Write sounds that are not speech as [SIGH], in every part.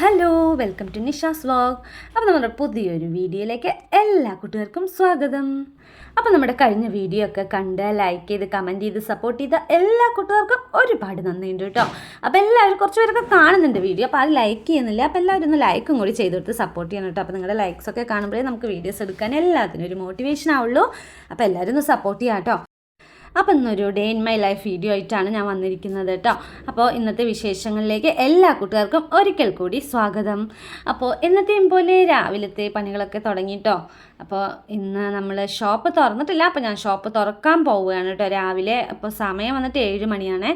Hello welcome to Nisha's vlog അപ്പോൾ നമ്മുടെ പുതിയൊരു വീഡിയോയിലേക്ക് എല്ലാ കൂട്ടുകാർക്കും സ്വാഗതം. അപ്പോൾ നമ്മുടെ കഴിഞ്ഞ വീഡിയോ ഒക്കെ കണ്ട് ലൈക്ക് ചെയ്ത് കമന്റ് ചെയ്ത് സപ്പോർട്ട് ചെയ്ത എല്ലാ കൂട്ടുകാർക്കും ഒരുപാട് നന്ദിയുണ്ട് കേട്ടോ. അപ്പോൾ എല്ലാവരും കുറച്ച് പേരൊക്കെ കാണുന്നുണ്ട് വീഡിയോ അപ്പോൾ അത് ലൈക്ക് ചെയ്യുന്നില്ല. അപ്പോൾ എല്ലാവരും ഒന്ന് ലൈക്കും കൂടി ചെയ്ത് കൊടുത്ത് സപ്പോർട്ട് ചെയ്യണം കേട്ടോ. അപ്പോൾ നിങ്ങളുടെ ലൈക്സ് ഒക്കെ കാണുമ്പോഴേ നമുക്ക് വീഡിയോസ് എടുക്കാൻ എല്ലാത്തിനും ഒരു മോട്ടിവേഷൻ ആവുള്ളൂ. അപ്പോൾ എല്ലാവരും ഒന്ന് സപ്പോർട്ട് ചെയ്യാം കേട്ടോ. അപ്പോൾ ഇന്നൊരു day in my life video ആയിട്ടാണ് ഞാൻ വന്നിരിക്കുന്നത് കേട്ടോ അപ്പോൾ ഇന്നത്തെ വിശേഷങ്ങളിലേക്ക് എല്ലാ കൂട്ടുകാർക്കും ഒരിക്കൽ കൂടി സ്വാഗതം. അപ്പോൾ എന്നത്തെയും പോലെ രാവിലത്തെ പണികളൊക്കെ തുടങ്ങിയിട്ടോ അപ്പോൾ ഇന്ന് നമ്മൾ ഷോപ്പ് തുറന്നിട്ടില്ല. അപ്പോൾ ഞാൻ ഷോപ്പ് തുറക്കാൻ പോവുകയാണ് കേട്ടോ രാവിലെ. അപ്പോൾ സമയം വന്നിട്ട് ഏഴ് മണിയാണ്.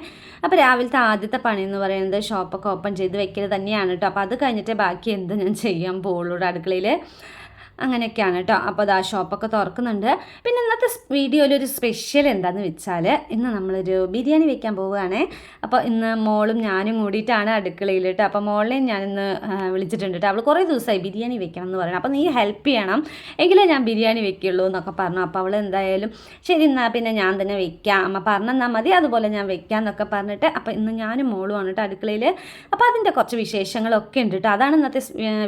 അപ്പോൾ രാവിലത്തെ ആദ്യത്തെ പണി എന്ന് പറയുന്നത് ഷോപ്പൊക്കെ ഓപ്പൺ ചെയ്ത് വെക്കൽ തന്നെയാണ് കേട്ടോ അപ്പോൾ അത് കഴിഞ്ഞിട്ട് ബാക്കി എന്ത് ഞാൻ ചെയ്യാൻ പോകുള്ളൂ അടുക്കളയിൽ അങ്ങനെയൊക്കെയാണ് കേട്ടോ. അപ്പോൾ അത് ഷോപ്പൊക്കെ തുറക്കുന്നുണ്ട്. പിന്നെ ഇന്നത്തെ വീഡിയോയിൽ ഒരു സ്പെഷ്യൽ എന്താന്ന് വെച്ചാൽ ഇന്ന് നമ്മളൊരു ബിരിയാണി വെക്കാൻ പോവുകയാണ്. അപ്പോൾ ഇന്ന് മോളും ഞാനും കൂടിയിട്ടാണ് അടുക്കളയിൽ കേട്ടോ. അപ്പോൾ മോളിനെയും ഞാനിന്ന് വിളിച്ചിട്ടുണ്ട് കേട്ടോ. അവൾ കുറേ ദിവസമായി ബിരിയാണി വെക്കണം എന്ന് പറയണം അപ്പോൾ നീ ഹെൽപ്പ് ചെയ്യണം. എങ്കിലേ ഞാൻ ബിരിയാണി വെക്കുള്ളൂ എന്നൊക്കെ പറഞ്ഞു. അപ്പോൾ അവൾ എന്തായാലും ശരി എന്നാൽ പിന്നെ ഞാൻ തന്നെ വെക്കാം. അമ്മ പറഞ്ഞെന്നാൽ മതി. അതുപോലെ ഞാൻ വെക്കാം എന്നൊക്കെ പറഞ്ഞിട്ട് അപ്പോൾ ഇന്ന് ഞാനും മോളും ആണ് കേട്ടോ അടുക്കളയിൽ അപ്പോൾ അതിന്റെ കുറച്ച് വിശേഷങ്ങളൊക്കെ ഉണ്ട് കേട്ടോ. അതാണ് ഇന്നത്തെ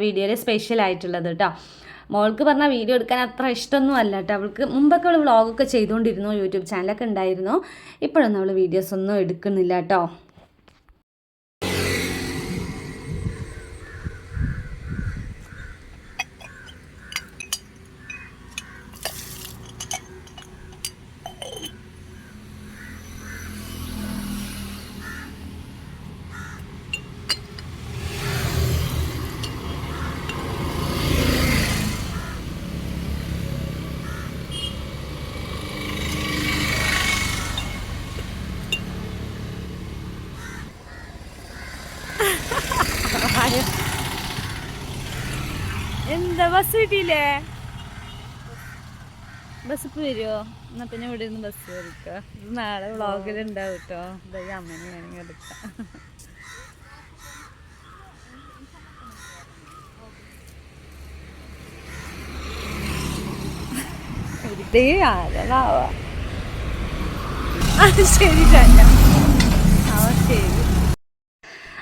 വീഡിയോയിൽ സ്പെഷ്യൽ ആയിട്ടുള്ളത് കേട്ടോ. മോൾക്ക് പറഞ്ഞാൽ വീഡിയോ എടുക്കാൻ അത്ര ഇഷ്ടമൊന്നും അല്ല കേട്ടോ അവൾക്ക് മുമ്പൊക്കെ അവൾ വ്ളോഗൊക്കെ ചെയ്തുകൊണ്ടിരുന്നു യൂട്യൂബ് ചാനലൊക്കെ ഉണ്ടായിരുന്നു. ഇപ്പോഴൊന്നും അവൾ വീഡിയോസ് ഒന്നും എടുക്കുന്നില്ല കേട്ടോ എന്താ കിട്ടിയില്ലേ? ബസ് വരുമോ എന്നാ പിന്നെ ഇവിടെ നിന്ന് ബസ് കയറിക്കോ. ഇത് നാളെ വ്ളോഗിൽ ഉണ്ടാവും കേട്ടോ ഇതായി അമ്മനെ വേണമെങ്കിൽ എടുക്കാം. ആരാണാവാ? ശരി ശരി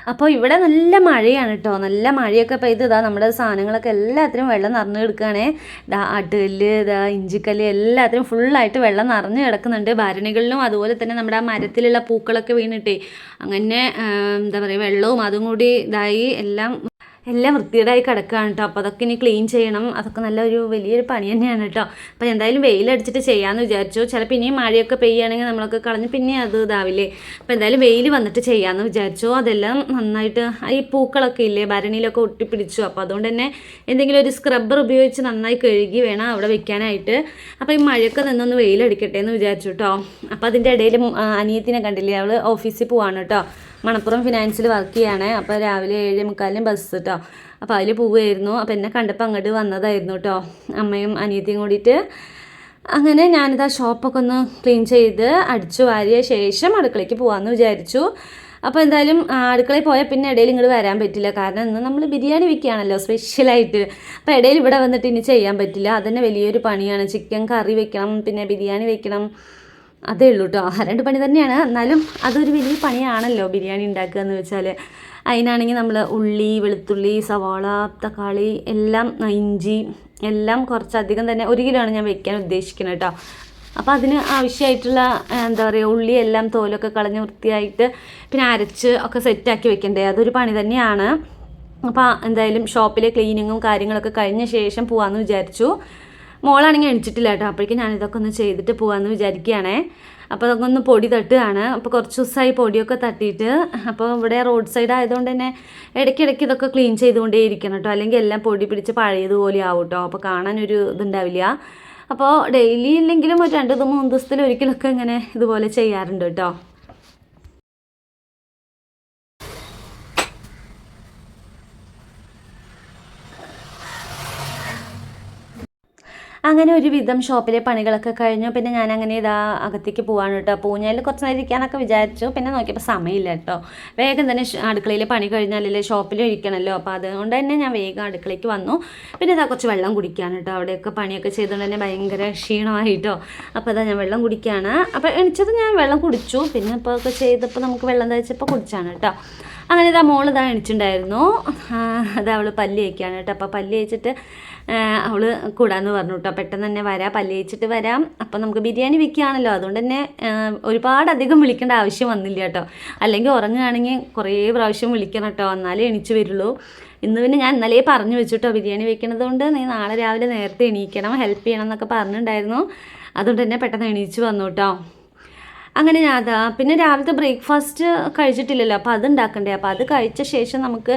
അപ്പോൾ ഇവിടെ നല്ല മഴയാണ് കേട്ടോ നല്ല മഴയൊക്കെ പെയ്ത് ഇതാ നമ്മുടെ സാധനങ്ങളൊക്കെ എല്ലാത്തിനും വെള്ളം നിറഞ്ഞു കിടക്കുകയാണേ ഇതാ ആട്ടുകല്ല് ഇതാ ഇഞ്ചിക്കല്ല് എല്ലാത്തിനും ഫുള്ളായിട്ട് വെള്ളം നിറഞ്ഞു കിടക്കുന്നുണ്ട്. ഭരണികളിലും അതുപോലെ തന്നെ നമ്മുടെ ആ മരത്തിലുള്ള പൂക്കളൊക്കെ വീണിട്ടേ. അങ്ങനെ എന്താ പറയുക വെള്ളവും അതും കൂടി ഇതായി. എല്ലാം എല്ലാം വൃത്തികേടായി കിടക്കുകയാണ് കേട്ടോ അപ്പോൾ അതൊക്കെ ഇനി ക്ലീൻ ചെയ്യണം. അതൊക്കെ നല്ലൊരു വലിയൊരു പണി തന്നെയാണ് കേട്ടോ അപ്പോൾ എന്തായാലും വെയിലടിച്ചിട്ട് ചെയ്യാമെന്ന് വിചാരിച്ചു. ചിലപ്പോൾ ഇനിയും മഴയൊക്കെ പെയ്യുകയാണെങ്കിൽ നമ്മളൊക്കെ കളഞ്ഞ് പിന്നെ അത് ഇതാവില്ലേ. അപ്പോൾ എന്തായാലും വെയിൽ വന്നിട്ട് ചെയ്യാമെന്ന് വിചാരിച്ചു. അതെല്ലാം നന്നായിട്ട് ഈ പൂക്കളൊക്കെ ഇല്ലേ ഭരണിയിലൊക്കെ ഒട്ടിപ്പിടിച്ചു. അപ്പോൾ അതുകൊണ്ട് തന്നെ എന്തെങ്കിലും ഒരു സ്ക്രബ്ബർ ഉപയോഗിച്ച് നന്നായി കഴുകി വേണം അവിടെ വെക്കാനായിട്ട്. അപ്പോൾ ഈ മഴയൊക്കെ നിന്നൊന്ന് വെയിലടിക്കട്ടെ എന്ന് വിചാരിച്ചു കേട്ടോ അപ്പോൾ അതിന്റെ ഇടയിൽ അനിയത്തിനെ കണ്ടില്ലേ? അവൾ ഓഫീസിൽ പോവാണ് കേട്ടോ മണപ്പുറം ഫിനാൻസിൽ വർക്ക് ചെയ്യാണ്. അപ്പോൾ രാവിലെ ഏഴ് മുക്കാലിന് ബസ് കേട്ടോ അപ്പോൾ അതിൽ പോവുമായിരുന്നു അപ്പോൾ എന്നെ കണ്ടപ്പോൾ അങ്ങോട്ട് വന്നതായിരുന്നു കേട്ടോ അമ്മയും അനിയത്തിയും കൂടിയിട്ട്. അങ്ങനെ ഞാനിത് ആ ഷോപ്പൊക്കെ ഒന്ന് ക്ലീൻ ചെയ്ത് അടിച്ചു വാരിയ ശേഷം അടുക്കളയ്ക്ക് പോകാമെന്ന് വിചാരിച്ചു. അപ്പോൾ എന്തായാലും അടുക്കളയിൽ പോയാൽ പിന്നെ ഇടയിൽ ഇങ്ങോട്ട് വരാൻ പറ്റില്ല. കാരണം ഇന്ന് നമ്മൾ ബിരിയാണി വെക്കുകയാണല്ലോ സ്പെഷ്യലായിട്ട് അപ്പോൾ ഇടയിൽ ഇവിടെ വന്നിട്ട് ഇനി ചെയ്യാൻ പറ്റില്ല. അതന്നെ വലിയൊരു പണിയാണ്. ചിക്കൻ കറി വെക്കണം പിന്നെ ബിരിയാണി വെക്കണം. അതേ ഉള്ളൂ കേട്ടോ രണ്ട് പണി തന്നെയാണ്. എന്നാലും അതൊരു വലിയ പണിയാണല്ലോ ബിരിയാണി ഉണ്ടാക്കുക എന്ന് വെച്ചാൽ അതിനാണെങ്കിൽ നമ്മൾ ഉള്ളി വെളുത്തുള്ളി സവാള തക്കാളി എല്ലാം ഇഞ്ചി എല്ലാം കുറച്ചധികം തന്നെ ഒരു കിലോ ആണ് ഞാൻ വെക്കാൻ ഉദ്ദേശിക്കുന്നത് കേട്ടോ. അപ്പോൾ അതിന് ആവശ്യമായിട്ടുള്ള എന്താ പറയുക ഉള്ളി എല്ലാം തോലൊക്കെ കളഞ്ഞ് വൃത്തിയായിട്ട് പിന്നെ അരച്ച് ഒക്കെ സെറ്റാക്കി വെക്കണ്ടേ? അതൊരു പണി തന്നെയാണ്. അപ്പോൾ എന്തായാലും ഷോപ്പിലെ ക്ലീനിങ്ങും കാര്യങ്ങളൊക്കെ കഴിഞ്ഞ ശേഷം പോകാമെന്ന് വിചാരിച്ചു. മോളാണെങ്കിൽ എണിച്ചിട്ടില്ല കേട്ടോ. അപ്പോഴേക്കും ഞാനിതൊക്കെ ഒന്ന് ചെയ്തിട്ട് പോകാമെന്ന് വിചാരിക്കുകയാണേ. അപ്പോൾ അതൊക്കെ ഒന്ന് പൊടി തട്ടുകയാണ്. അപ്പോൾ കുറച്ച് ദിവസമായി പൊടിയൊക്കെ തട്ടിയിട്ട് അപ്പോൾ ഇവിടെ റോഡ് സൈഡ് ആയതുകൊണ്ട് തന്നെ ഇടയ്ക്കിടയ്ക്ക് ഇതൊക്കെ ക്ലീൻ ചെയ്തുകൊണ്ടേ ഇരിക്കണം കേട്ടോ. അല്ലെങ്കിൽ എല്ലാം പൊടി പിടിച്ച് പഴയതുപോലെ ആവും കേട്ടോ. അപ്പോൾ കാണാനൊരു ഇതുണ്ടാവില്ല. അപ്പോൾ ഡെയിലി ഇല്ലെങ്കിലും ഒരു രണ്ട് മൂന്ന് ദിവസത്തിൽ ഒരിക്കലൊക്കെ ഇങ്ങനെ ഇതുപോലെ ചെയ്യാറുണ്ട് കേട്ടോ. അങ്ങനെ ഒരു വിധം ഷോപ്പിലെ പണികളൊക്കെ കഴിഞ്ഞു. പിന്നെ ഞാൻ അങ്ങനെ ഇതാ അകത്തേക്ക് പോവാണ് കേട്ടോ പൂഞ്ഞാലിൽ കുറച്ച് നേരം ഇരിക്കാനൊക്കെ വിചാരിച്ചു. പിന്നെ നോക്കിയപ്പോൾ സമയമില്ല കേട്ടോ വേഗം തന്നെ അടുക്കളയിൽ പണി കഴിഞ്ഞാലല്ലേ ഷോപ്പിൽ ഇരിക്കണമല്ലോ അപ്പോൾ അതുകൊണ്ട് തന്നെ ഞാൻ വേഗം അടുക്കളയ്ക്ക് വന്നു. പിന്നെ ഇതാ കുറച്ച് വെള്ളം കുടിക്കുകയാണ് കേട്ടോ അവിടെയൊക്കെ പണിയൊക്കെ ചെയ്തുകൊണ്ട് തന്നെ ഭയങ്കര ക്ഷീണമായിട്ടോ അപ്പോൾ അതാ ഞാൻ വെള്ളം കുടിക്കുകയാണ് അപ്പോൾ എണിച്ചത് ഞാൻ വെള്ളം കുടിച്ചു. പിന്നെ ഇപ്പോൾ ഒക്കെ ചെയ്തപ്പോൾ നമുക്ക് വെള്ളം തയ്ച്ചപ്പോൾ കുടിച്ചാണ് കേട്ടോ അങ്ങനെ ഇതാ മോൾ ഇതാ എണിച്ചിട്ടുണ്ടായിരുന്നു അത് അവൾ പല്ല് വയ്ക്കുകയാണ് കേട്ടോ അപ്പോൾ പല്ല് തേച്ചിട്ട് അവൾ കൂടാന്ന് പറഞ്ഞു കേട്ടോ പെട്ടെന്ന് തന്നെ വരാം പല്ലിയിച്ചിട്ട് വരാം. അപ്പം നമുക്ക് ബിരിയാണി വെക്കുകയാണല്ലോ അതുകൊണ്ട് തന്നെ ഒരുപാട് അധികം വിളിക്കേണ്ട ആവശ്യം വന്നില്ല കേട്ടോ അല്ലെങ്കിൽ ഉറങ്ങുകയാണെങ്കിൽ കുറേ പ്രാവശ്യം വിളിക്കണം കേട്ടോ എന്നാലേ എണീച്ച് വരുള്ളൂ. ഇന്ന് പിന്നെ ഞാൻ ഇന്നലെ പറഞ്ഞു വെച്ചിട്ടോ ബിരിയാണി വെക്കണത് കൊണ്ട്. നീ നാളെ രാവിലെ നേരത്തെ എണീക്കണം ഹെൽപ്പ് ചെയ്യണം എന്നൊക്കെ പറഞ്ഞിട്ടുണ്ടായിരുന്നു. അതുകൊണ്ട് തന്നെ പെട്ടെന്ന് എണീച്ച് വന്നു കേട്ടോ അങ്ങനെ ഞാൻ അതാ പിന്നെ രാവിലത്തെ ബ്രേക്ക്ഫാസ്റ്റ് കഴിച്ചിട്ടില്ലല്ലോ. അപ്പോൾ അത് ഉണ്ടാക്കണ്ടേ അപ്പോൾ അത് കഴിച്ച ശേഷം നമുക്ക്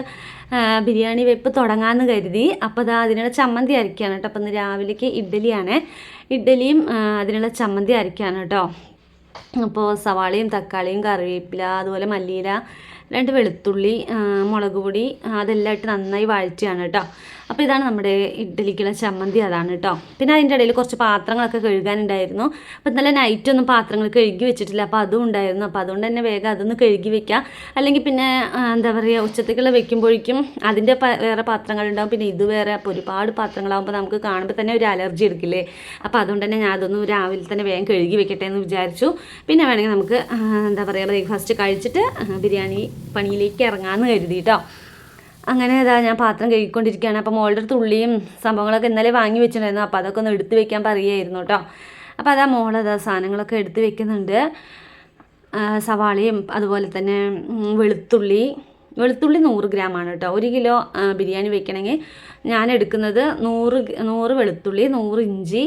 ബിരിയാണി വെപ്പ് തുടങ്ങാമെന്ന് കരുതി. അപ്പോൾ അതാ അതിനുള്ള ചമ്മന്തി അരയ്ക്കുകയാണ് കേട്ടോ. അപ്പോൾ ഇന്ന് രാവിലേക്ക് ഇഡ്ഡലിയാണ്. ഇഡ്ഡലിയും അതിനുള്ള ചമ്മന്തി അരയ്ക്കുകയാണ് കേട്ടോ. അപ്പോൾ സവാളയും തക്കാളിയും കറിവേപ്പില അതുപോലെ മല്ലിയില രണ്ട് വെളുത്തുള്ളി മുളക് പൊടി അതെല്ലാം ഇട്ട് നന്നായി വഴറ്റിയാണ് കേട്ടോ. അപ്പോൾ ഇതാണ് നമ്മുടെ ഇഡ്ഡലിക്കുള്ള ചമ്മന്തി അതാണ് കേട്ടോ. പിന്നെ അതിന്റെ ഇടയിൽ കുറച്ച് പാത്രങ്ങളൊക്കെ കഴുകാനുണ്ടായിരുന്നു. അപ്പോൾ ഇന്നലെ നൈറ്റ് ഒന്നും പാത്രങ്ങൾ കഴുകി വെച്ചിട്ടില്ല. അപ്പോൾ അതും ഉണ്ടായിരുന്നു. അപ്പോൾ അതുകൊണ്ട് തന്നെ വേഗം അതൊന്ന് കഴുകി വെക്കാം. അല്ലെങ്കിൽ പിന്നെ എന്താ പറയുക ഉച്ചത്തേക്കുള്ള വെക്കുമ്പോഴേക്കും അതിന്റെ വേറെ പാത്രങ്ങളുണ്ടാവും. പിന്നെ ഇത് വേറെ അപ്പോൾ ഒരുപാട് പാത്രങ്ങളാകുമ്പോൾ നമുക്ക് കാണുമ്പോൾ തന്നെ ഒരു അലർജി എടുക്കില്ലേ? അപ്പോൾ അതുകൊണ്ട് തന്നെ ഞാൻ അതൊന്ന് രാവിലെ തന്നെ വേഗം കഴുകി വെക്കട്ടെ എന്ന് വിചാരിച്ചു. പിന്നെ വേണമെങ്കിൽ നമുക്ക് എന്താ പറയുക ബ്രേക്ക്ഫാസ്റ്റ് കഴിച്ചിട്ട് ബിരിയാണി പണിയിലേക്ക് ഇറങ്ങാമെന്ന് കരുതി കേട്ടോ അങ്ങനെ ഇതാ ഞാൻ പാത്രം കഴുകിക്കൊണ്ടിരിക്കുകയാണ്. അപ്പോൾ മോളുടെ അടുത്ത് ഉള്ളിയും സംഭവങ്ങളൊക്കെ ഇന്നലെ വാങ്ങി വെച്ചിട്ടുണ്ടായിരുന്നു. അപ്പോൾ അതൊക്കെ ഒന്ന് എടുത്ത് വെക്കാൻ പറയുമായിരുന്നു കേട്ടോ. അപ്പോൾ അതാ മോളതാ സാധനങ്ങളൊക്കെ എടുത്ത് വെക്കുന്നുണ്ട്. സവാളയും അതുപോലെ തന്നെ വെളുത്തുള്ളി. വെളുത്തുള്ളി നൂറ് ഗ്രാമാണ് കേട്ടോ. ഒരു കിലോ ബിരിയാണി വെക്കണമെങ്കിൽ ഞാൻ എടുക്കുന്നത് നൂറ് നൂറ് വെളുത്തുള്ളി നൂറ് ഇഞ്ചി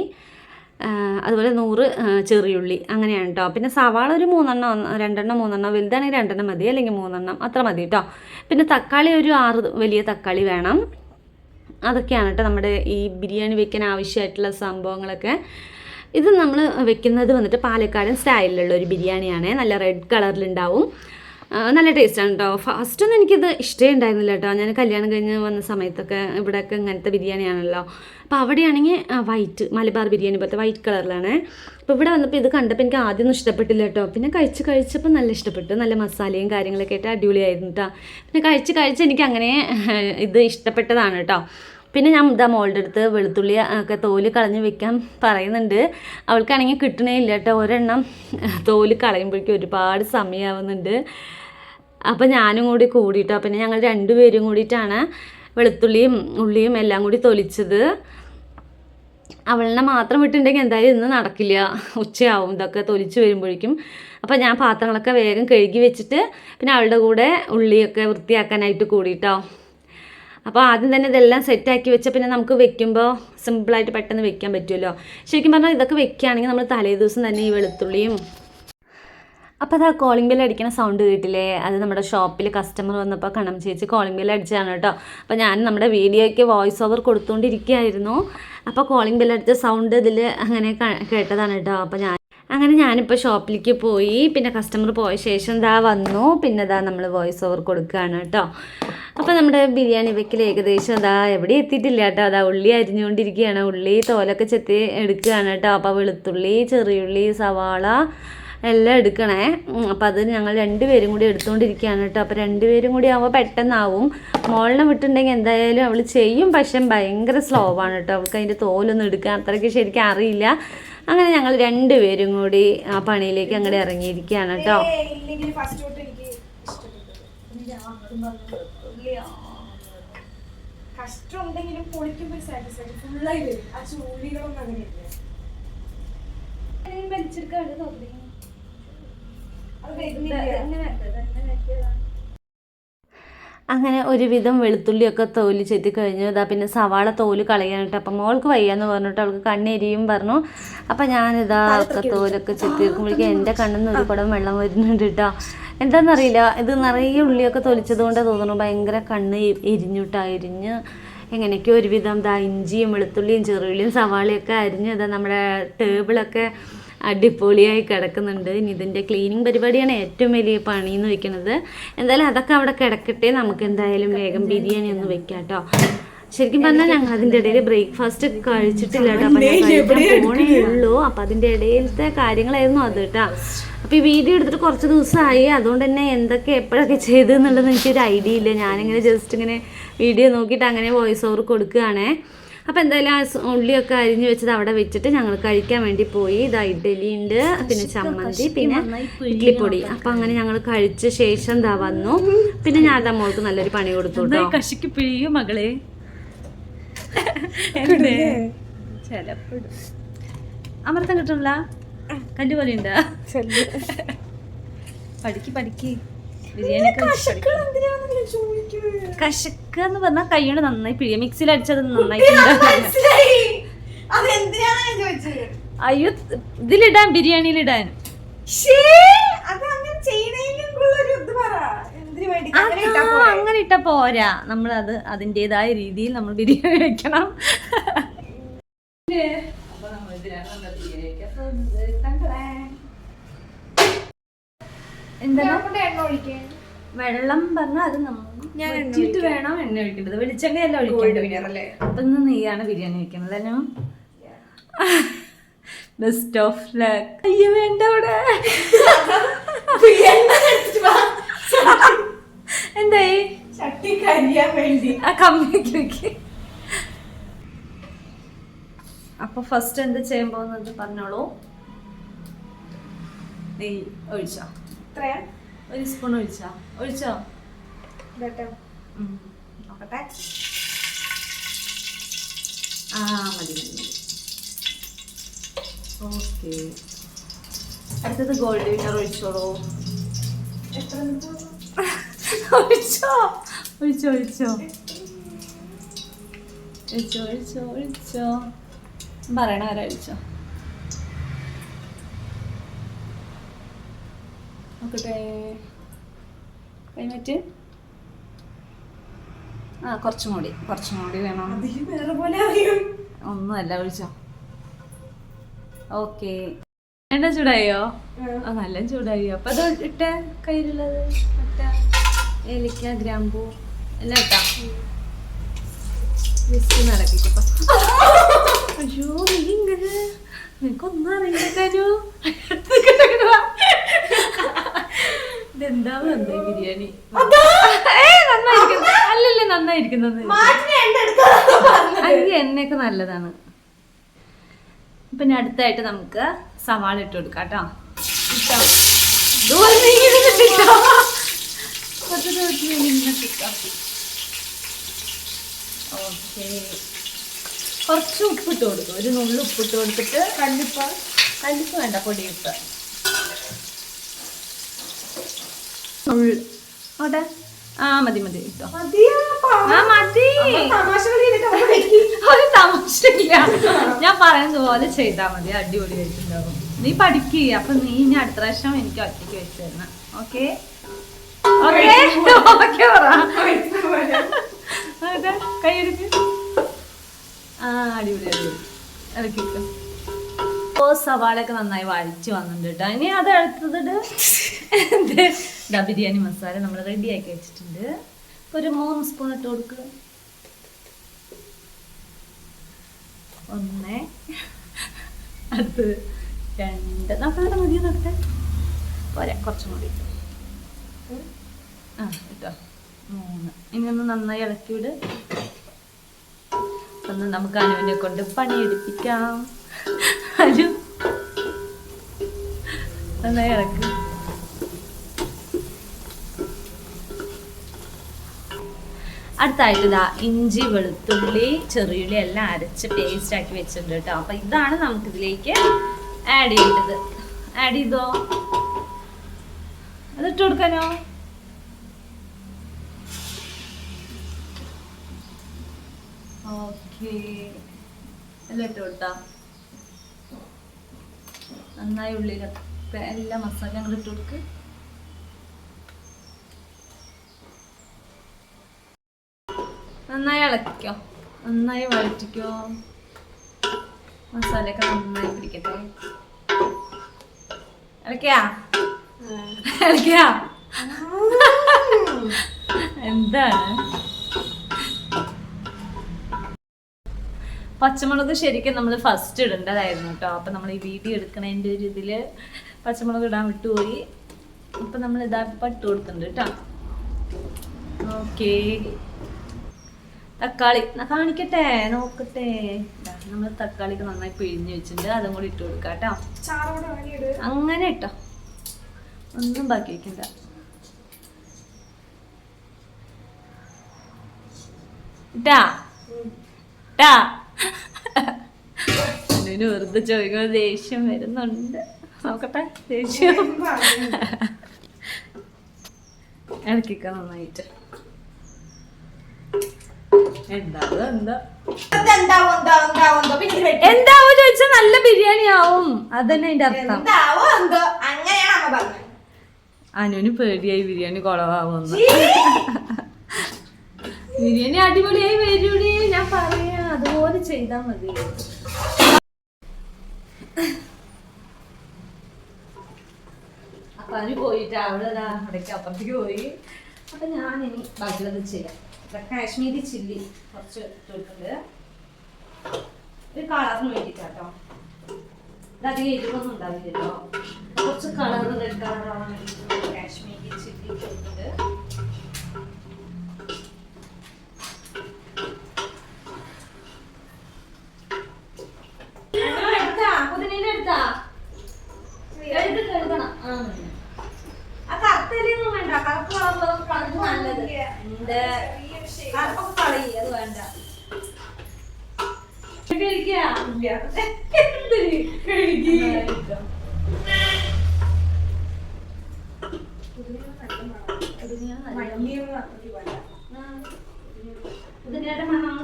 അതുപോലെ നൂറ് ചെറിയുള്ളി അങ്ങനെയാണ് കേട്ടോ പിന്നെ സവാള ഒരു മൂന്നെണ്ണം രണ്ടെണ്ണം മൂന്നെണ്ണം വലുതാണെങ്കിൽ രണ്ടെണ്ണം മതി അല്ലെങ്കിൽ മൂന്നെണ്ണം അത്ര മതി കേട്ടോ പിന്നെ തക്കാളി ഒരു ആറ് വലിയ തക്കാളി വേണം. അതൊക്കെയാണ് കേട്ടോ നമ്മുടെ ഈ ബിരിയാണി വെക്കാൻ ആവശ്യമായിട്ടുള്ള സംഭവങ്ങളൊക്കെ. ഇത് നമ്മൾ വെക്കുന്നത് വന്നിട്ട് പാലക്കാടൻ സ്റ്റൈലിലുള്ള ഒരു ബിരിയാണിയാണ്. നല്ല റെഡ് കളറിലുണ്ടാവും നല്ല ടേസ്റ്റാണ് കേട്ടോ ഫസ്റ്റൊന്നും എനിക്കിത് ഇഷ്ടമേ ഉണ്ടായിരുന്നില്ല കേട്ടോ ഞാൻ കല്യാണം കഴിഞ്ഞ് വന്ന സമയത്തൊക്കെ ഇവിടെയൊക്കെ ഇങ്ങനത്തെ ബിരിയാണിയാണല്ലോ അപ്പോൾ അവിടെയാണെങ്കിൽ വൈറ്റ് മലബാർ ബിരിയാണി പോലത്തെ വൈറ്റ് കളറിലാണ് അപ്പോൾ ഇവിടെ വന്നപ്പോൾ ഇത് കണ്ടപ്പോൾ എനിക്ക് ആദ്യമൊന്നും ഇഷ്ടപ്പെട്ടില്ല കേട്ടോ പിന്നെ കഴിച്ച് കഴിച്ചപ്പോൾ നല്ല ഇഷ്ടപ്പെട്ടു. നല്ല മസാലയും കാര്യങ്ങളൊക്കെ ആയിട്ട് അടിപൊളിയായിരുന്നു കേട്ടോ പിന്നെ കഴിച്ച് കഴിച്ച് എനിക്ക് അങ്ങനെ ഇത് ഇഷ്ടപ്പെട്ടതാണ് കേട്ടോ പിന്നെ ഞാൻ ഇതാ മോളുടെ അടുത്ത് വെളുത്തുള്ളി ഒക്കെ തോൽ കളഞ്ഞ് വെക്കാൻ പറയുന്നുണ്ട്. അവൾക്കാണെങ്കിൽ കിട്ടണേ ഇല്ല കേട്ടോ. ഒരെണ്ണം തോൽ കളയുമ്പോഴേക്കും ഒരുപാട് സമയമാവുന്നുണ്ട് അപ്പോൾ ഞാനും കൂടി കൂടിയിട്ടോ. പിന്നെ ഞങ്ങൾ രണ്ടുപേരും കൂടിയിട്ടാണ് വെളുത്തുള്ളിയും ഉള്ളിയും എല്ലാം കൂടി തൊലിച്ചത്. അവളിനെ മാത്രം വിട്ടുണ്ടെങ്കിൽ എന്തായാലും ഇന്ന് നടക്കില്ല. ഉച്ചയാവും ഇതൊക്കെ തൊലിച്ച് വരുമ്പോഴേക്കും. അപ്പോൾ ഞാൻ പാത്രങ്ങളൊക്കെ വേഗം കഴുകി വെച്ചിട്ട് പിന്നെ അവളുടെ കൂടെ ഉള്ളിയൊക്കെ വൃത്തിയാക്കാനായിട്ട് കൂടിയിട്ടോ. അപ്പോൾ ആദ്യം തന്നെ ഇതെല്ലാം സെറ്റാക്കി വെച്ചാൽ പിന്നെ നമുക്ക് വെക്കുമ്പോൾ സിമ്പിളായിട്ട് പെട്ടെന്ന് വെക്കാൻ പറ്റുമല്ലോ. ശരിക്കും പറഞ്ഞാൽ ഇതൊക്കെ വെക്കുകയാണെങ്കിൽ നമ്മൾ തലേ ദിവസം തന്നെ ഈ വെളുത്തുള്ളിയും അപ്പോൾ അത് ആ കോളിംഗ് ബെൽ അടിക്കുന്ന സൗണ്ട് കേട്ടില്ലേ? അത് നമ്മുടെ ഷോപ്പിൽ കസ്റ്റമർ വന്നപ്പോൾ കണം ചേച്ചി കോളിംഗ് ബെൽ അടിച്ചതാണ് കേട്ടോ. അപ്പോൾ ഞാൻ നമ്മുടെ വീഡിയോയ്ക്ക് വോയിസ് ഓവർ കൊടുത്തുകൊണ്ടിരിക്കുകയായിരുന്നു അപ്പോൾ കോളിംഗ് ബെൽ അടിച്ച സൗണ്ട് ഇതിൽ അങ്ങനെ കേട്ടതാണ് കേട്ടോ. അപ്പോൾ ഞാൻ അങ്ങനെ ഞാനിപ്പോൾ ഷോപ്പിലേക്ക് പോയി. പിന്നെ കസ്റ്റമർ പോയ ശേഷം ഇതാ വന്നു. പിന്നെ ഇതാ നമ്മൾ വോയിസ് ഓവർ കൊടുക്കുകയാണ് കേട്ടോ. അപ്പോൾ നമ്മുടെ ബിരിയാണി വെക്കൽ ഏകദേശം അതാ എവിടെ എത്തിയിട്ടില്ല കേട്ടോ. അതാ ഉള്ളി അരിഞ്ഞുകൊണ്ടിരിക്കുകയാണ്. ഉള്ളി തോലൊക്കെ ചെത്തി എടുക്കുകയാണ് കേട്ടോ. അപ്പോൾ വെളുത്തുള്ളി ചെറിയുള്ളി സവാള എല്ലാം എടുക്കണേ. അപ്പം അത് ഞങ്ങൾ രണ്ടുപേരും കൂടി എടുത്തുകൊണ്ടിരിക്കുകയാണ് കേട്ടോ. അപ്പോൾ രണ്ടുപേരും കൂടി ആവുമ്പോൾ പെട്ടെന്നാവും. മോളിനെ വിട്ടുണ്ടെങ്കിൽ എന്തായാലും അവൾ ചെയ്യും. പക്ഷേ ഭയങ്കര സ്ലോ ആണ് കേട്ടോ. അവൾക്ക് അതിന്റെ തോലൊന്നും എടുക്കാൻ അത്രയ്ക്ക് ശരിക്കും അറിയില്ല. അങ്ങനെ ഞങ്ങൾ രണ്ടുപേരും കൂടി ആ പണിയിലേക്ക് അങ്ങോട്ട് ഇറങ്ങിയിരിക്കുകയാണ് കേട്ടോ. പൊളിക്കുമ്പോൾ ഒരു സാറ്റിസ്ഫാക്ഷൻ ഫുള്ളായി വരും. ആ ചൂളികളൊന്നും അങ്ങനെ ഇല്ല. അത് വരുന്നില്ല. അങ്ങനെ ഒരുവിധം വെളുത്തുള്ളിയൊക്കെ തോൽ ചെത്തി കഴിഞ്ഞു. ഇതാ പിന്നെ സവാള തോൽ കളയാനിട്ട് അപ്പം മോൾക്ക് വയ്യാന്ന് പറഞ്ഞിട്ട് അവൾക്ക് കണ്ണെരിയും പറഞ്ഞു. അപ്പം ഞാനിതാ ഒക്കെ തോലൊക്കെ ചെത്തി വെക്കുമ്പോഴേക്കും എന്റെ കണ്ണിൽ നിന്ന് ഒരു കുടം വെള്ളം വരുന്നുണ്ട് കേട്ടോ എന്താണെന്നറിയില്ല ഇത് നിറയെ ഉള്ളിയൊക്കെ തൊലിച്ചത് കൊണ്ട് തോന്നുന്നു. ഭയങ്കര കണ്ണ് എരിഞ്ഞിട്ടായിരിഞ്ഞ് എരിഞ്ഞു എങ്ങനെയൊക്കെ ഒരുവിധം ദാ ഇഞ്ചിയും വെളുത്തുള്ളിയും ചെറുള്ളിയും സവാളയൊക്കെ അരിഞ്ഞ് ഇതാ നമ്മുടെ ടേബിളൊക്കെ അടിപൊളിയായി കിടക്കുന്നുണ്ട്. ഇനി ഇതിന്റെ ക്ലീനിങ് പരിപാടിയാണ് ഏറ്റവും വലിയ പണി എന്ന് വെക്കുന്നത് എന്തായാലും അതൊക്കെ അവിടെ കിടക്കട്ടെ. നമുക്ക് എന്തായാലും വേഗം ബിരിയാണി ഒന്ന് വെക്കാം കേട്ടോ ശരിക്കും പറഞ്ഞാൽ ഞങ്ങൾ അതിന്റെ ഇടയിൽ ബ്രേക്ക്ഫാസ്റ്റ് കഴിച്ചിട്ടില്ല കേട്ടോ. അപ്പൊ ഞാൻ കഴിക്കാൻ പോണേ ഉള്ളൂ. അപ്പം അതിന്റെ ഇടയിലത്തെ കാര്യങ്ങളായിരുന്നു അത് കേട്ടാ. അപ്പൊ ഈ വീഡിയോ എടുത്തിട്ട് കുറച്ച് ദിവസമായി അതുകൊണ്ട് തന്നെ എന്തൊക്കെ എപ്പോഴൊക്കെ ചെയ്തു എന്നുള്ളത് എനിക്കൊരു ഐഡിയ ഇല്ല. ഞാനിങ്ങനെ ജസ്റ്റ് ഇങ്ങനെ വീഡിയോ നോക്കിയിട്ട് അങ്ങനെ വോയിസ് ഓവർ കൊടുക്കുകയാണേ. അപ്പോൾ എന്തായാലും ആ ഉള്ളിയൊക്കെ അരിഞ്ഞു വെച്ചത് അവിടെ വെച്ചിട്ട് ഞങ്ങൾ കഴിക്കാൻ വേണ്ടി പോയി. ഇതാ ഇഡ്ഡലി ഉണ്ട് പിന്നെ ചമ്മന്തി പിന്നെ ഇഡ്ലിപ്പൊടി അപ്പൊ അങ്ങനെ ഞങ്ങൾ കഴിച്ച ശേഷം ഇതാ വന്നു. പിന്നെ ഞാൻ അതാ മോൾക്ക് നല്ലൊരു പണി കൊടുത്തു കേട്ടോ കശിക്ക് പിഴിയും മകളെ? ചിലപ്പോഴും അമൃതം കിട്ടുന്നില്ല കല്ല് പോലെ ഉണ്ട് പഠിക്ക്. പഠിക്ക് കശക്ക എന്ന് പറഞ്ഞാൽ കൈകൊണ്ട് നന്നായി പിഴിയ. മിക്സിയിൽ അടിച്ചത് ചോദിച്ചത്? അയ്യോ ഇതിലിടാൻ ബിരിയാണിയിലിടാൻ. അങ്ങനെ ഒരു ഇത് പറ. അങ്ങനെ ഇട്ടാ പോരാ? നമ്മൾ അത് അതിന്റെതായ രീതിയിൽ നമ്മൾ ബിരിയാണി വെക്കണം. വെള്ളം പറഞ്ഞാൽ അത് നമ്മൾ വേണം എണ്ണ ഒഴിക്കേണ്ടത്. വെളിച്ചെണ്ണയല്ല ഒഴിക്കേണ്ടത്? അപ്പൊ ഇന്ന് നെയ്യാണ് ബിരിയാണി വെക്കുന്നത്. അല്ലോ ബെസ്റ്റ് ഓഫ് ലക്ക് അയ്യോ വേണ്ട [LAUGHS] വാ. [LAUGHS] എന്തായി? ചട്ടി കരിയാൻ വേണ്ടി. ആ കമ്മിക്ക് അപ്പൊ ഫസ്റ്റ് എന്ത് ചെയ്യാൻ പോകുന്നത് പറഞ്ഞോളൂ. നെയ് ഒഴിച്ചോ. എത്രയാ ഒരു സ്പൂൺ ഒഴിച്ചോ. ഒഴിച്ചോ. നോക്കട്ടെ. ആ മതി മതി ഓക്കെ അടുത്തത് ഗോൾഡ് വിന്നർ ഒഴിച്ചോളൂ. എത്ര? [LAUGHS] ഒഴിച്ചോ. ഒഴിച്ചോ ഒഴിച്ചോ. ഒഴിച്ചോ ഒഴിച്ചോ ഒഴിച്ചോ. പറയണ ആരാ ഒഴിച്ചോ. നോക്കട്ടെ. കൈമറ്റ് ആ കുറച്ചും കൂടി കുറച്ചും കൂടി വേണം. ഒന്നുമല്ല ഒഴിച്ചോ. ഓക്കെ. എണ്ണ ചൂടായോ? നല്ല ചൂടായോ. അപ്പൊ അത് ഇട്ട കയ്യിലുള്ളത് ഇട്ട ഏലക്ക ഗ്രാമ്പൂ എല്ലാം ഇട്ടാ. ജസ്റ്റ് നടക്കിക്കപ്പ അയ്യോ നീ ഇങ്ങനെ നിനക്കൊന്നും ഇതെന്താ ബിരിയാണി? അല്ലല്ലേ നന്നായിരിക്കുന്നത്. അരി എണ്ണയൊക്കെ നല്ലതാണ്. പിന്നെ അടുത്തായിട്ട് നമുക്ക് സവാള ഇട്ട് കൊടുക്കാം കേട്ടോ. കുറച്ച് ദൂരത്ത് നീങ്ങി നിന്നിട്ടിട്ടോ. ഓക്കേ. കുറച്ച് ഉപ്പിട്ട് കൊടുക്കും ഒരു നുള്ളു ഉപ്പിട്ട് കൊടുത്തിട്ട് കല്ലിപ്പ കല്ലിപ്പ് വേണ്ട പൊടിയിട്ട്. നുള്ളു. അവിടെ? ആ മതി മതി പാ. ആ മതി. ഒരു തമാശയില്ല. ഞാൻ പറയുന്നത് പോലെ ചെയ്താൽ മതി. അടിപൊളിയായിട്ടുണ്ടാവും നീ പഠിക്ക്. അപ്പൊ നീ ഇനി അടുത്ത പ്രാവശ്യം എനിക്ക് ഒറ്റയ്ക്ക് വെച്ചു തരണം. ഓക്കെ? സവാളയൊക്കെ നന്നായി വഴിച്ചു വന്നിട്ടുണ്ട് കേട്ടോ. ഇനി അത് അടുത്തത് ബിരിയാണി മസാല നമ്മൾ റെഡിയാക്കി വെച്ചിട്ടുണ്ട്. ഒരു മൂന്ന് സ്പൂൺ ഇട്ട് കൊടുക്കുക ഒന്ന് അത് രണ്ട്. നമുക്ക് മതി നോക്കട്ടെ പോരാ കുറച്ചും കൂടി. ആ ഇട്ടോ. മൂന്ന്. ഇനി ഒന്ന് നന്നായി ഇളക്കി വിട്. ഒന്ന് നമുക്ക് അനുവിനെ കൊണ്ട് പണിയെടുപ്പിക്കാം. അനു. നന്നായി ഇളക്ക്. അടുത്തായിട്ട് ഇതാ ഇഞ്ചി വെളുത്തുള്ളി ചെറിയുള്ളി എല്ലാം അരച്ച് പേസ്റ്റ് ആക്കി വെച്ചിട്ടുണ്ട് കേട്ടോ. അപ്പൊ ഇതാണ് നമുക്ക് ഇതിലേക്ക് ആഡ് ചെയ്യേണ്ടത്. ആഡ് ചെയ്തോ? അതിട്ട് കൊടുക്കാനോ? ഓക്കെ. എല്ലാം ഇട്ട് കൊടുത്താ? നന്നായി ഉള്ളിലൊക്കെ എല്ലാ മസാല ഞങ്ങൾ ഇട്ട് കൊടുക്ക്. നന്നായി ഇളക്കിക്കോ. നന്നായി വഴറ്റിക്കോ. മസാലയൊക്കെ നന്നായി പിടിക്കട്ടെ. ഇളക്കിയാ? ഇളക്കിയാ? എന്താണ്? പച്ചമുളക് ശരിക്കും നമ്മൾ ഫസ്റ്റ് ഇടേണ്ടതായിരുന്നു കേട്ടോ അപ്പം നമ്മൾ ഈ വീഡിയോ എടുക്കണതിന്റെ ഒരു ഇതിൽ പച്ചമുളക് ഇടാൻ വിട്ടുപോയി. ഇപ്പം നമ്മൾ ഇതാ ഇപ്പം ഇട്ട് കൊടുക്കുന്നുണ്ട് കേട്ടോ ഓക്കേ. തക്കാളി. കാണിക്കട്ടെ നോക്കട്ടെ. നമ്മൾ തക്കാളിക്ക് നന്നായി പിഴിഞ്ഞ് വെച്ചിട്ടുണ്ട്. അതും കൂടി ഇട്ട് കൊടുക്കാം കേട്ടോ അങ്ങനെ ഇട്ടോ ഒന്നും ബാക്കി വെക്കണ്ട. ഇട്ടാ ഇട്ടാ അതിന് വെറുതെ ചോദിക്കുമ്പോൾ ദേഷ്യം വരുന്നുണ്ട്. നോക്കട്ടെ ദേഷ്യം. ഇളക്കിക്ക നന്നായിട്ട്. എന്താവും എന്താ എന്താവോ ചോദിച്ചാൽ നല്ല ബിരിയാണി ആവും. അതന്നെ അതിന്റെ അർത്ഥം. അനുവിന് പേടിയായി ബിരിയാണി കുളവാകുമെന്ന് ബിരിയാണി അടിപൊളിയായി വരൂടി ഞാൻ പറയാ. അതുപോലെ ചെയ്താൽ മതി. അപ്പൊ അതിന് പോയിട്ട് അവിടെ അവിടേക്ക് അപ്പുറത്തേക്ക് പോയി. അപ്പൊ ഞാൻ ഇനി ബാക്കിയുള്ളത് ചെയ്യാം. കാശ്മീരി ചില്ലി കുറച്ച് ഇട്ടിട്ടുണ്ട് ഒരു കളറിന് വേണ്ടിട്ടാട്ടോ. ഇതധികം എരിവൊന്നും ഉണ്ടാവില്ലല്ലോ. കുറച്ച് കളർ റെഡ് കളറാവാൻ കാശ്മീരി ചില്ലി ഇട്ടിട്ടുണ്ട്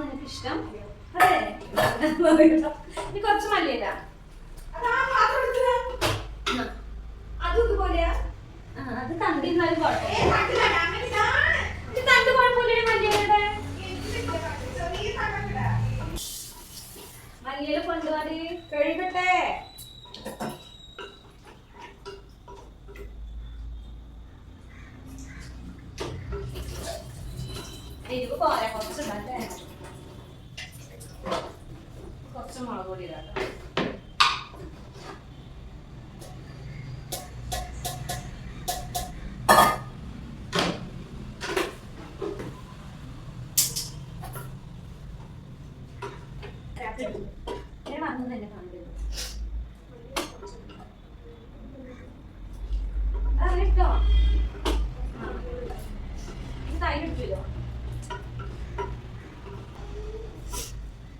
നിനക്ക് ഇഷ്ടം അതെ [LAUGHS] കുറച്ച് മല്ലിയല്ല അതാ സാധനങ്ങളാ. മല്ലിയില കൊണ്ടുപോയി കഴുകട്ടെ. എരിവ് പോരാ കുറച്ച് ഇടട്ടെ കുറച്ച് മുളക് പൊടി ഇടാം ഞാൻ വന്നത് തന്നെ കണ്ടത് അറിയിട്ടോ ഇത് തൈരിട്ടില്ലോ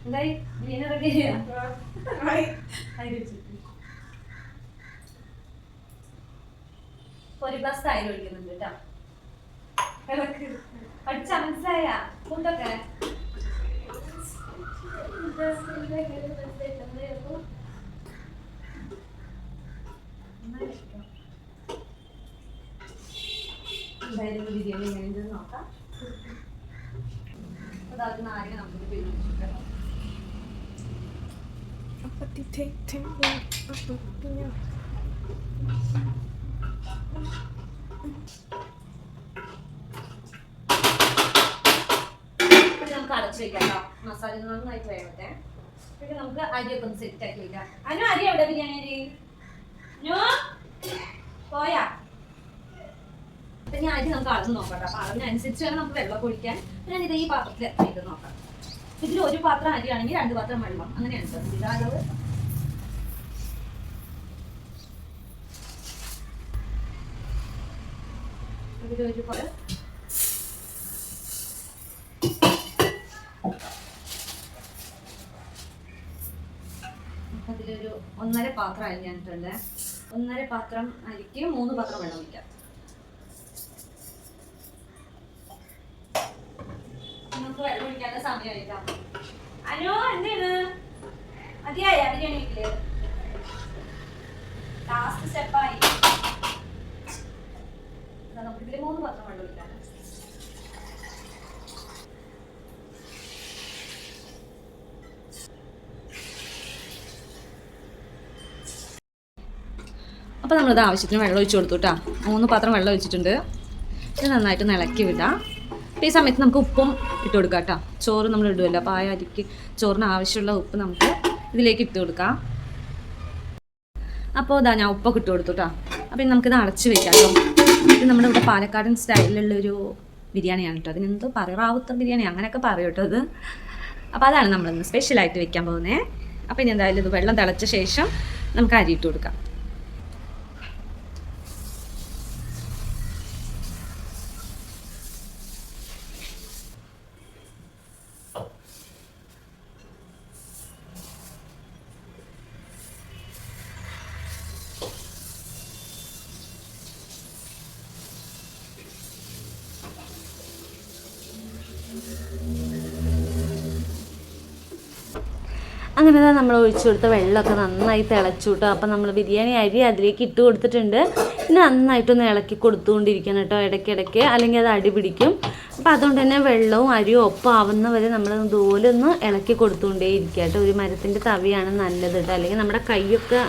എന്തായി ബിരിയാണി റെഡി ആയി. ഒരു ഗ്ലാസ് തൈര് ഒഴിക്കുന്നുണ്ട് കേട്ടോ ഇളക്ക് പഠിച്ച മനസ്സിലായ ഫുഡൊക്കെ എന്തായാലും ബിരിയാണി എങ്ങനെയുണ്ടെന്ന് നോക്കാം. നമുക്ക് അടച്ചു വെക്കാം മസാല നന്നായിട്ട് വേണ്ടേ പിന്നെ നമുക്ക് അരിയൊക്കെ ഒന്ന് സെറ്റ് ആക്കി വെക്കാം. അനു അരി എവിടെ ബിരിയാണി അരി? പോയാ? ആദ്യം നമുക്ക് അളന്ന് നോക്കാം അപ്പൊ അളവിനനുസരിച്ച് വേണം നമുക്ക് വെള്ളം ഒഴിക്കാൻ. ഞാൻ ഇത് ഈ പാത്രത്തിൽ ചെയ്ത് നോക്കാം. ഇതിൽ ഒരു പാത്രം അരിയാണെങ്കിൽ രണ്ട് പാത്രം വെള്ളം. അങ്ങനെയാണ് കേട്ടോ. ഇത് അളവ്. ഇതിലൊരു അതിലൊരു ഒന്നര പാത്രം. അരി ഞാനിട്ടുണ്ട് ഒന്നര പാത്രം അരിക്ക് മൂന്ന് പാത്രം വെള്ളം വയ്ക്കാം നമുക്ക് വെള്ളം സമയമായിട്ടാ അനു എന്താണ് മതിയായി? ബിരിയാണി വീട്ടിൽ ലാസ്റ്റ് സ്റ്റെപ്പായി നമുക്ക് ഇതിൽ മൂന്ന് പത്രം വെള്ളം ഒഴിക്കാം അപ്പോൾ നമ്മളിത് ആവശ്യത്തിന് വെള്ളം ഒഴിച്ച് കൊടുത്തു കേട്ടോ മൂന്ന് പാത്രം വെള്ളം ഒഴിച്ചിട്ടുണ്ട്. ഇത് നന്നായിട്ട് ഇളക്കി വിടാം. ഈ സമയത്ത് നമുക്ക് ഉപ്പും ഇട്ട് കൊടുക്കാം കേട്ടോ. ചോറ് നമ്മൾ ഇടുമല്ലോ അപ്പോൾ ആ അരിക്ക് ചോറിന് ആവശ്യമുള്ള ഉപ്പ് നമുക്ക് ഇതിലേക്ക് ഇട്ട് കൊടുക്കാം. അപ്പോൾ ഇതാ ഞാൻ ഉപ്പൊക്കെ ഇട്ട് കൊടുത്തു കേട്ടോ. അപ്പോൾ ഇനി നമുക്കിത് അടച്ച് വെക്കാം കേട്ടോ. ഇത് നമ്മുടെ ഇവിടെ പാലക്കാടൻ സ്റ്റൈലിലുള്ളൊരു ബിരിയാണിയാണ് കേട്ടോ. അതിനെന്തോ പറയും റാവുത്ത ബിരിയാണി അങ്ങനെയൊക്കെ പറയും കേട്ടോ അത് അപ്പോൾ അതാണ് നമ്മളിന്ന് സ്പെഷ്യലായിട്ട് വെക്കാൻ പോകുന്നത് അപ്പോൾ ഇനി എന്തായാലും ഇത് വെള്ളം തിളച്ച ശേഷം നമുക്ക് അരി ഇട്ട് കൊടുക്കാം. അങ്ങനെ തന്നെ നമ്മൾ ഒഴിച്ചു കൊടുത്ത വെള്ളമൊക്കെ നന്നായി തിളച്ചു കേട്ടോ. അപ്പം നമ്മൾ ബിരിയാണി അരി അതിലേക്ക് ഇട്ട് കൊടുത്തിട്ടുണ്ട്. പിന്നെ നന്നായിട്ടൊന്ന് ഇളക്കി കൊടുത്തുകൊണ്ടിരിക്കണം കേട്ടോ ഇടയ്ക്കിടയ്ക്ക്. അല്ലെങ്കിൽ അത് അടി പിടിക്കും. അപ്പം അതുകൊണ്ട് തന്നെ വെള്ളവും അരിയും ഒപ്പം ആവുന്ന വരെ നമ്മൾ ഇതുപോലെ ഒന്ന് ഇളക്കി കൊടുത്തുകൊണ്ടേ ഇരിക്കുക കേട്ടോ. ഒരു മരത്തിന്റെ തവിയാണ് നല്ലത് കേട്ടോ. അല്ലെങ്കിൽ നമ്മുടെ കൈയൊക്കെ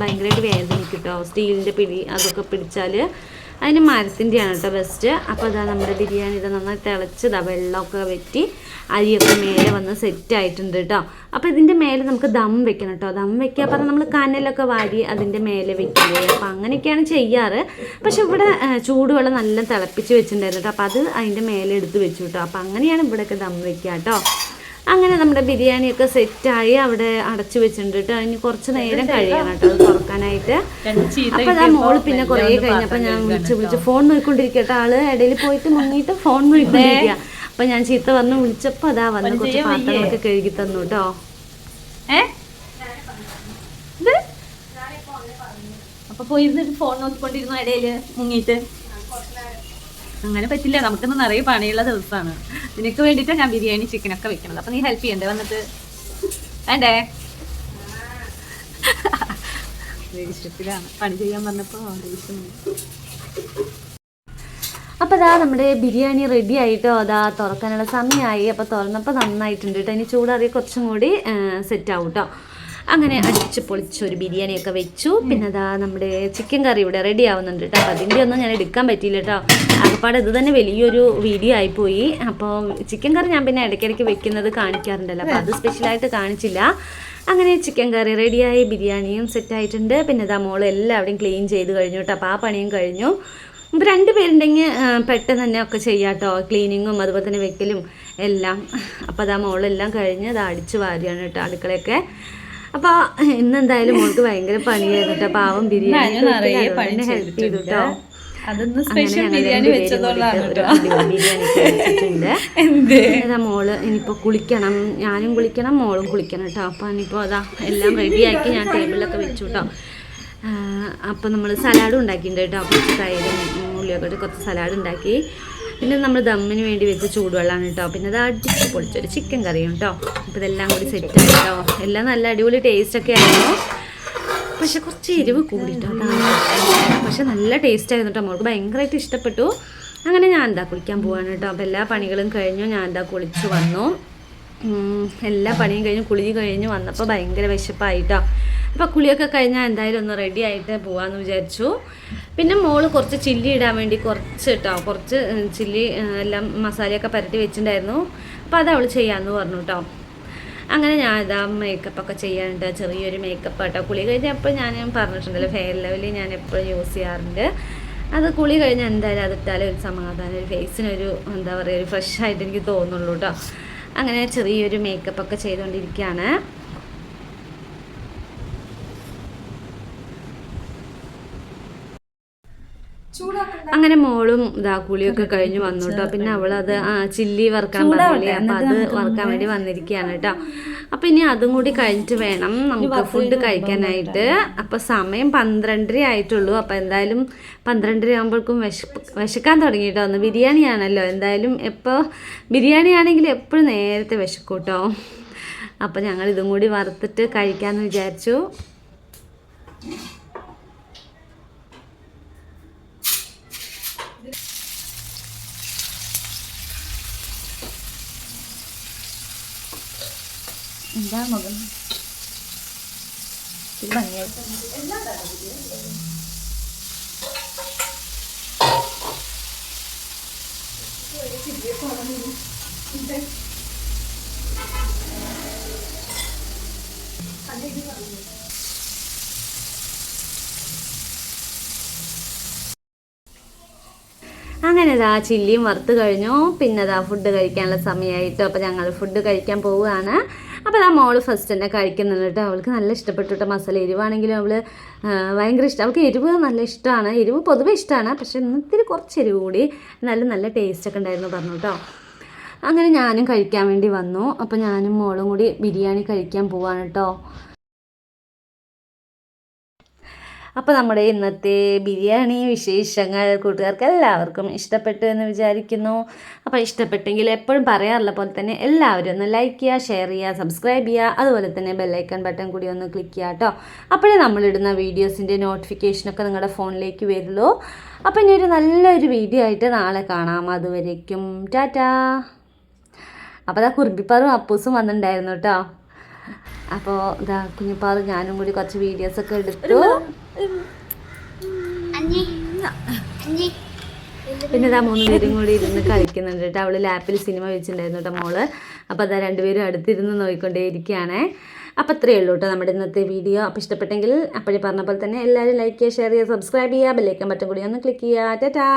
ഭയങ്കരമായിട്ട് വേദനിക്കും കേട്ടോ. സ്റ്റീലിന്റെ പിടി അതൊക്കെ പിടിച്ചാൽ അതിന് മരത്തിന്റെയാണ് കേട്ടോ ബെസ്റ്റ് അപ്പോൾ അതാ നമ്മുടെ ബിരിയാണി ഇത് നന്നായി തിളച്ച് ഇതാ വെള്ളമൊക്കെ വെറ്റി അരിയൊക്കെ മേലെ വന്ന് സെറ്റ് ആയിട്ടുണ്ട് കേട്ടോ. അപ്പോൾ ഇതിന്റെ മേലെ നമുക്ക് ദം വെക്കണം കേട്ടോ. ദം വെക്കുക പറഞ്ഞാൽ നമ്മൾ കനലൊക്കെ വാരി അതിന്റെ മേലെ വെക്കില്ലേ? അപ്പോൾ അങ്ങനെയൊക്കെയാണ് ചെയ്യാറ്. പക്ഷെ ഇവിടെ ചൂടുവെള്ളം നല്ല തിളപ്പിച്ച് വെച്ചിട്ടുണ്ടായിരുന്നു കേട്ടോ. അപ്പോൾ അത് അതിന്റെ മേലെ എടുത്ത് വെച്ചു കേട്ടോ. അപ്പോൾ അങ്ങനെയാണ് ഇവിടെയൊക്കെ ദം വെക്കുക കേട്ടോ. അങ്ങനെ നമ്മുടെ ബിരിയാണിയൊക്കെ സെറ്റായി അവിടെ അടച്ചു വെച്ചിട്ടുണ്ട് കേട്ടോ. അതിന് കുറച്ച് നേരം കഴിയണം കേട്ടോ അത് തുറക്കാനായിട്ട്. അപ്പൊ ഞാൻ മോൾ പിന്നെ കുറേ കഴിഞ്ഞപ്പോ ഞാൻ വിളിച്ച് വിളിച്ച് ഫോൺ നോക്കിക്കൊണ്ടിരിക്കട്ടെ ആൾ ഇടയിൽ പോയിട്ട് മുങ്ങിയിട്ട് ഫോൺ നോക്കിക്കൊണ്ടിരിക്കുക അപ്പൊ ഞാൻ ചീത്ത വന്ന് വിളിച്ചപ്പോ അതാ വന്ന് കുറച്ച് പാത്രങ്ങളൊക്കെ കഴുകി തന്നു കേട്ടോ? അപ്പൊ പോയിരുന്നിട്ട് ഫോൺ നോക്കിക്കൊണ്ടിരുന്നു ഇടയിൽ മുങ്ങിയിട്ട്? അങ്ങനെ പറ്റില്ല. നമുക്കിന്ന് നിറയെ പണിയുള്ള ദിവസമാണ്. നിനക്ക് വേണ്ടിയിട്ടാണ് ഞാൻ ബിരിയാണി ചിക്കൻ ഒക്കെ വെക്കണത്. അപ്പൊ നീ ഹെൽപ്പ് ചെയ്യണ്ടേ വന്നിട്ട്? വേണ്ടേ? ദേഷ്യത്തിലാണ് പണി ചെയ്യാൻ പറഞ്ഞപ്പോ ദേഷ്യം അപ്പോൾ അതാ നമ്മുടെ ബിരിയാണി റെഡി ആയിട്ടോ? അതാ തുറക്കാനുള്ള സമയമായി. അപ്പോൾ തുറന്നപ്പോൾ നന്നായിട്ടുണ്ട് കേട്ടോ ഇനി ചൂടാറിയ കുറച്ചും കൂടി സെറ്റ് ആവും കേട്ടോ അങ്ങനെ അടിച്ച് പൊളിച്ച് ഒരു ബിരിയാണിയൊക്കെ വെച്ചു. പിന്നെ അതാ നമ്മുടെ ചിക്കൻ കറി ഇവിടെ റെഡി ആവുന്നുണ്ട് കേട്ടോ. അപ്പോൾ അതിന്റെ ഒന്നും ഞാൻ എടുക്കാൻ പറ്റിയില്ല കേട്ടോ. ആകപ്പാടെ ഇത് തന്നെ വലിയൊരു വീഡിയോ ആയിപ്പോയി അപ്പോൾ ചിക്കൻ കറി ഞാൻ പിന്നെ ഇടയ്ക്കിടയ്ക്ക് വെക്കുന്നത് കാണിക്കാറുണ്ടല്ലോ. അപ്പോൾ അത് സ്പെഷ്യലായിട്ട് കാണിച്ചില്ല. അങ്ങനെ ചിക്കൻ കറി റെഡിയായി ബിരിയാണിയും സെറ്റ് ആയിട്ടുണ്ട്. പിന്നെ ഇതാ മോൾ എല്ലാവരുടെയും ക്ലീൻ ചെയ്ത് കഴിഞ്ഞു കേട്ടോ. അപ്പോൾ ആ പണിയും കഴിഞ്ഞു. ഇപ്പോൾ രണ്ട് പേരുണ്ടെങ്കിൽ പെട്ടെന്ന് തന്നെ ഒക്കെ ചെയ്യാം കേട്ടോ. ക്ലീനിങ്ങും അതുപോലെ തന്നെ വെക്കലും എല്ലാം. അപ്പോൾ അതാ മോളെല്ലാം കഴിഞ്ഞ് അത് അടിച്ച് വാരിയാണ് കേട്ടോ അടുക്കളയൊക്കെ. അപ്പോൾ ഇന്നെന്തായാലും മോൾക്ക് ഭയങ്കര പണിയായിരുന്നു പാവം ബിരിയാണി ഹെൽപ്പ് ചെയ്തു കേട്ടോ അതൊന്ന് സ്പെഷ്യൽ ബിരിയാണി വെച്ചതുകൊണ്ടാണ് [LAUGHS] മോൾ ഇനിയിപ്പോ കുളിക്കണം. ഞാനും കുളിക്കണം മോളും കുളിക്കണം കേട്ടോ അപ്പൊ ഇനിയിപ്പോ അതാ എല്ലാം റെഡിയാക്കി ഞാൻ ടേബിളിലൊക്കെ വെച്ചു കേട്ടോ അപ്പൊ നമ്മൾ സലാഡ് ഉണ്ടാക്കിയിട്ടുണ്ട് കേട്ടോ കുറച്ച് തൈരും ഉള്ളിയൊക്കെ കുറച്ച് സലാഡ് ഉണ്ടാക്കി. പിന്നെ നമ്മൾ ദമ്മിന് വേണ്ടി വെച്ച ചൂടുവെള്ളമാണ് കേട്ടോ. പിന്നെ അത് അടിച്ച് പൊളിച്ചൊരു ചിക്കൻ കറിയും കേട്ടോ. അപ്പോൾ ഇതെല്ലാം കൂടി സെറ്റ് കേട്ടോ. എല്ലാം നല്ല അടിപൊളി ടേസ്റ്റ് ഒക്കെ ആയിരുന്നു. പക്ഷെ കുറച്ച് എരിവ് കൂടിട്ടോ. പക്ഷെ നല്ല ടേസ്റ്റ് ആയിരുന്നു കേട്ടോ. മോൾക്ക് ഭയങ്കരമായിട്ട് ഇഷ്ടപ്പെട്ടു. അങ്ങനെ ഞാൻ എന്താ കുളിക്കാൻ പോവാണ് കേട്ടോ. അപ്പോൾ എല്ലാ പണികളും കഴിഞ്ഞു. ഞാൻ എന്താ കുളിച്ച് വന്നു. എല്ലാ പണിയും കഴിഞ്ഞു. കുളി കഴിഞ്ഞു വന്നപ്പോൾ ഭയങ്കര വിശപ്പായിട്ടോ അപ്പോൾ കുളിയൊക്കെ കഴിഞ്ഞാൽ എന്തായാലും ഒന്ന് റെഡി ആയിട്ട് പോകാമെന്ന് വിചാരിച്ചു. പിന്നെ മോൾ കുറച്ച് ചില്ലി ഇടാൻ വേണ്ടി കുറച്ച് കേട്ടോ കുറച്ച് ചില്ലി എല്ലാം മസാലയൊക്കെ പരട്ടി വെച്ചിട്ടുണ്ടായിരുന്നു. അപ്പോൾ അത് അവൾ ചെയ്യാമെന്ന് പറഞ്ഞു കേട്ടോ അങ്ങനെ ഞാൻ ഇതാ മേക്കപ്പ് ഒക്കെ ചെയ്യാനുണ്ട് ചെറിയൊരു മേക്കപ്പ് കേട്ടോ കുളി കഴിഞ്ഞപ്പോൾ ഞാൻ പറഞ്ഞിട്ടുണ്ടല്ലോ ഫെയർ ലെവലിൽ ഞാൻ എപ്പോഴും യൂസ് ചെയ്യാറുണ്ട്. അത് കുളി കഴിഞ്ഞ് എന്തായാലും അതിട്ടാലും ഒരു സമാധാനം ഒരു ഫേസിനൊരു എന്താ പറയുക ഒരു ഫ്രഷ് ആയിട്ട് എനിക്ക് തോന്നുള്ളൂ കേട്ടോ അങ്ങനെ ചെറിയൊരു മേക്കപ്പ് ഒക്കെ ചെയ്തുകൊണ്ടിരിക്കുകയാണ് അങ്ങനെ മോളും ഇതാ കുളിയൊക്കെ കഴിഞ്ഞ് വന്നു കേട്ടോ പിന്നെ അവളത് ആ ചില്ലി വറുക്കാൻ പറഞ്ഞില്ലേ? അപ്പൊ അത് വറുക്കാൻ വേണ്ടി വന്നിരിക്കുകയാണ് കേട്ടോ. അപ്പൊ ഇനി അതും കൂടി കഴിഞ്ഞിട്ട് വേണം നമുക്ക് ഫുഡ് കഴിക്കാനായിട്ട്. അപ്പൊ സമയം പന്ത്രണ്ടര ആയിട്ടുള്ളൂ. അപ്പൊ എന്തായാലും പന്ത്രണ്ടര ആകുമ്പോഴേക്കും വിശ വിശക്കാൻ തുടങ്ങി കേട്ടോ ഒന്ന് ബിരിയാണി ആണല്ലോ എന്തായാലും എപ്പോൾ ബിരിയാണി ആണെങ്കിൽ എപ്പോഴും നേരത്തെ വിശക്കൂട്ടോ അപ്പൊ ഞങ്ങൾ ഇതും കൂടി വറുത്തിട്ട് കഴിക്കാമെന്ന് വിചാരിച്ചു. എന്താ മകൻ? ഇത് ഭംഗിയായിട്ട്. അങ്ങനെ ഇതാ ചില്ലിയും വറുത്ത് കഴിഞ്ഞു. പിന്നെ ഇതാ ഫുഡ് കഴിക്കാനുള്ള സമയമായിട്ടോ അപ്പോൾ ഞങ്ങൾ ഫുഡ് കഴിക്കാൻ പോവുകയാണ്. അപ്പോൾ ആ മോൾ ഫസ്റ്റ് തന്നെ കഴിക്കുന്നുണ്ട് കേട്ടോ. അവൾക്ക് നല്ല ഇഷ്ടപ്പെട്ടു കേട്ടോ മസാല. എരിവാണെങ്കിലും അവൾ ഭയങ്കര ഇഷ്ടം അവൾക്ക് എരിവ് നല്ല ഇഷ്ടമാണ്. എരിവ് പൊതുവേ ഇഷ്ടമാണ്. പക്ഷേ ഇന്നിത്തിരി കുറച്ച് എരിവ് കൂടി. നല്ല നല്ല ടേസ്റ്റ് ഒക്കെ ഉണ്ടായിരുന്നു പറഞ്ഞു കേട്ടോ. അങ്ങനെ ഞാനും കഴിക്കാൻ വേണ്ടി വന്നു. അപ്പോൾ ഞാനും മോളും കൂടി ബിരിയാണി കഴിക്കാൻ പോവാണ് കേട്ടോ. അപ്പോൾ നമ്മുടെ ഇന്നത്തെ ബിരിയാണി വിശേഷങ്ങൾ കൂട്ടുകാർക്ക് എല്ലാവർക്കും ഇഷ്ടപ്പെട്ടു എന്ന് വിചാരിക്കുന്നു. അപ്പോൾ ഇഷ്ടപ്പെട്ടെങ്കിൽ എപ്പോഴും പറയാറുള്ള പോലെ തന്നെ എല്ലാവരും ഒന്ന് ലൈക്ക് ചെയ്യുക ഷെയർ ചെയ്യുക സബ്സ്ക്രൈബ് ചെയ്യുക. അതുപോലെ തന്നെ ബെല്ലൈക്കൺ ബട്ടൺ കൂടി ഒന്ന് ക്ലിക്ക് ചെയ്യുക കേട്ടോ അപ്പോഴേ നമ്മളിടുന്ന വീഡിയോസിന്റെ നോട്ടിഫിക്കേഷനൊക്കെ നിങ്ങളുടെ ഫോണിലേക്ക് വരുള്ളൂ. അപ്പോൾ ഇനി ഒരു നല്ലൊരു വീഡിയോ ആയിട്ട് നാളെ കാണാം. അതുവരേക്കും ടാറ്റാ. അപ്പോൾ അതാ കുറുമ്പിപ്പാറും അപ്പൂസും വന്നിട്ടുണ്ടായിരുന്നു കേട്ടോ അപ്പോൾ ഇതാ കുഞ്ഞിപ്പാറും ഞാനും കൂടി കുറച്ച് വീഡിയോസൊക്കെ എടുത്തു. പിന്നെ ഇതാ മൂന്ന് പേരും കൂടി ഇരുന്ന് കളിക്കുന്നുണ്ട് കേട്ടോ. അവൾ ലാപ്പിൽ സിനിമ വെച്ചിട്ടുണ്ടായിരുന്നു കേട്ടോ മോൾ. അപ്പോൾ അതാ രണ്ടുപേരും അടുത്തിരുന്ന് നോക്കിക്കൊണ്ടേയിരിക്കുകയാണേ അപ്പോൾ അത്രയേ ഉള്ളൂ കേട്ടോ നമ്മുടെ ഇന്നത്തെ വീഡിയോ. അപ്പോൾ ഇഷ്ടപ്പെട്ടെങ്കിൽ അപ്പോഴേ പറഞ്ഞ പോലെ തന്നെ എല്ലാവരും ലൈക്ക് ചെയ്യുക ഷെയർ ചെയ്യുക സബ്സ്ക്രൈബ് ചെയ്യുക ബെല്ലൈക്കൻ ബട്ടൺ കൂടി ഒന്ന് ക്ലിക്ക് ചെയ്യുക. ടാറ്റാ.